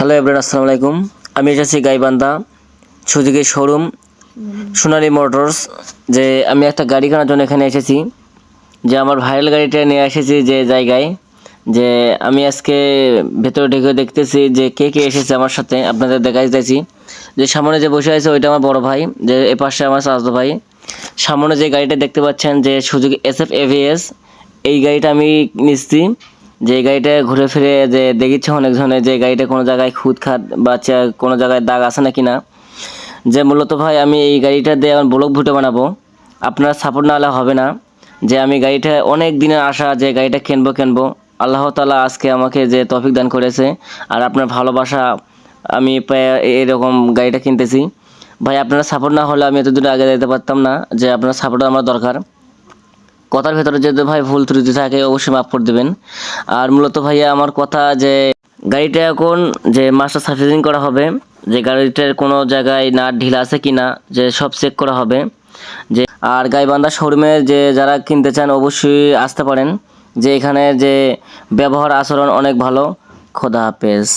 Hello everyone আসসালামু আলাইকুম। আমি এসেছি Gaibandha Suzuki showroom, Sonali motors, যে আমি একটা গাড়ি কেনার জন্য এখানে এসেছি। যে আমার ভাইরাল গাড়িটা নিয়ে এসেছি যে জায়গায়, যে আমি আজকে ভেতরে ঢেকে দেখতেছি যে কে কে এসেছে আমার সাথে, আপনাদের দেখা দেখাইতেছি যে সামনে যে বসে আছে ওইটা আমার বড় ভাই, যে এ পাশে আমার চাচতো ভাই। সামনে যে গাড়িটা দেখতে পাচ্ছেন যে সুজুকি এস এফ এভিএস, এই গাড়িটা আমি নিচ্ছি। যে গাড়িটা ঘুরে ফিরে যে দেখিচ্ছে অনেকজনে যে গাড়িটা কোনো জায়গায় খুদ খাত বা কোনো জায়গায় দাগ আছে নাকি না, যে মূলত ভাই আমি এই গাড়িটা দিয়ে আমার ব্লগ ভিডিও বানাবো। আপনার সাপোর্ট না হলে হবে না যে আমি গাড়িটা অনেক দিনের আশা যে গাড়িটা কিনবো কিনবো। আল্লাহ তালা আজকে আমাকে যে তফিক দান করেছে আর আপনার ভালোবাসা আমি এরকম গাড়িটা কিনতেছি। ভাই আপনারা সাপোর্ট না হলে আমি এত দূরে আগে যেতে পারতাম না যে আপনার সাপোর্ট আমার দরকার। কথার ভেতরে যদি ভাই ভুল ত্রুটি থাকে, অবশ্যই মাফ করে দেবেন। আর মূলত ভাইয়া, আমার কথা যে গাড়িটা এখন যে মাস্টার সার্ভিসিং করা হবে, যে গাড়িটার কোনো জায়গায় নাট ঢিলা আছে কি না যে সব চেক করা হবে। যে আর গাইবান্ধা শোরুমে যে যারা কিনতে চান, অবশ্যই আসতে পারেন। যে এখানে যে ব্যবহার আচরণ অনেক ভালো। খোদা হাফেজ।